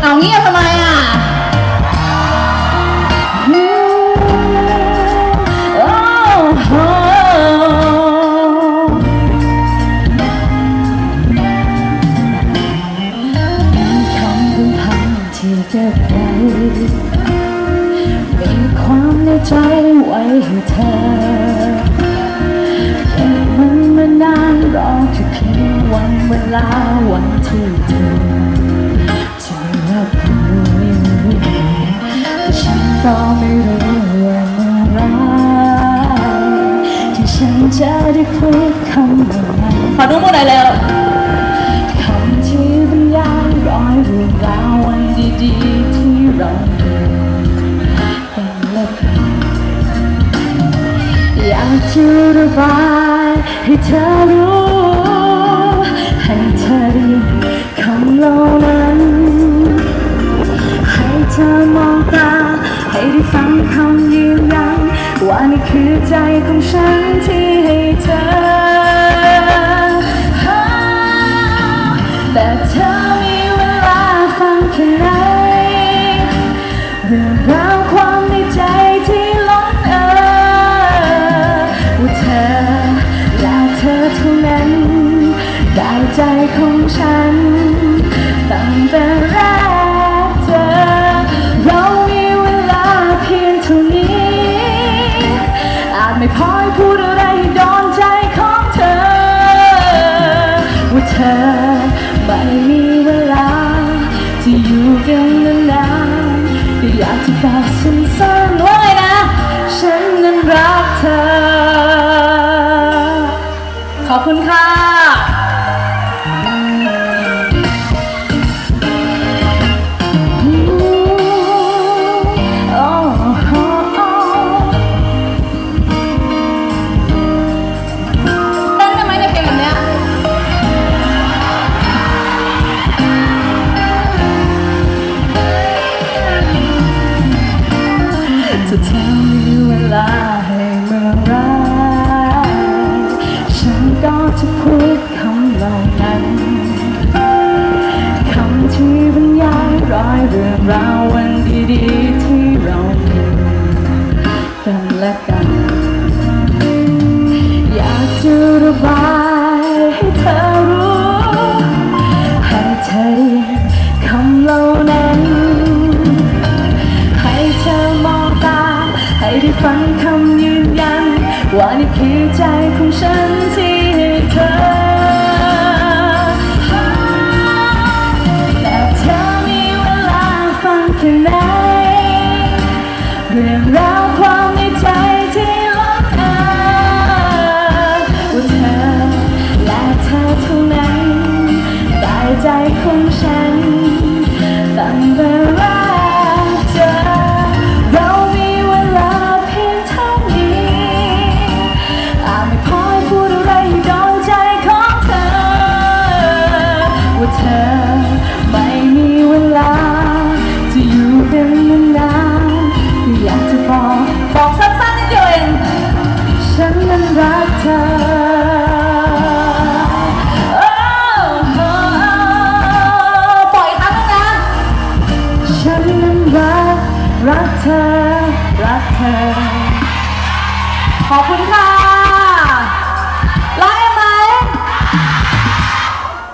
เอาเงียบทำไมอะโอ้โหคำพึงพำที่เก็บไว้มีความในใจไว้ให้เธอ ลาวันที่เธอจะรับรู้แต่ฉันก็ไม่รู้ว่าเมื่อไรที่ฉันจะได้พูดคำนั้นขอดูมือหน่อยเร็วคำที่บรรยายร้อยเรื่องราววันดีๆที่เราเป็นเล็กอยากจะระบายให้เธอรู้ นี่คือใจของฉันที่ให้เธอ แต่เธอมีเวลาฟังแค่ไหน ดอะไรให้โดนใจของเธอ ว่าเธอไม่มีเวลาจะอยู่กันนานๆก็อยากจะบอกสั้นๆว่าไงนะ ฉันนั้นรักเธอ ขอบคุณค่ะ ราววันดีๆที่เรามีกันและกัน อยากจะระบายให้เธอรู้ให้เธอได้ยินคำเหล่านั้น ให้เธอมองตา ให้ได้ฟังคำยืนยัน ว่านี่คือใจของฉันที่ให้เธอ ตั้ รักเธอ รักเธอ ขอบคุณค่ะรักเอ็มไหม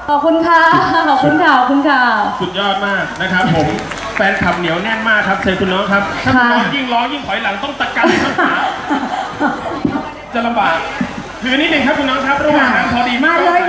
ขอบคุณค่ะ ขอบคุณค่ะ ขอบคุณค่ะ สุดยอดมากนะครับผม แฟนคลับเหนียวแน่นมากครับเชิญคุณน้องครับ ถ้าคุณน้องค่ะยิ่งร้องยิ่งถอยหลังต้องตะกันข้างขาจะลำบากคือนิดนึงครับคุณน้องครับระหว่างนั้นพอดีมาเลย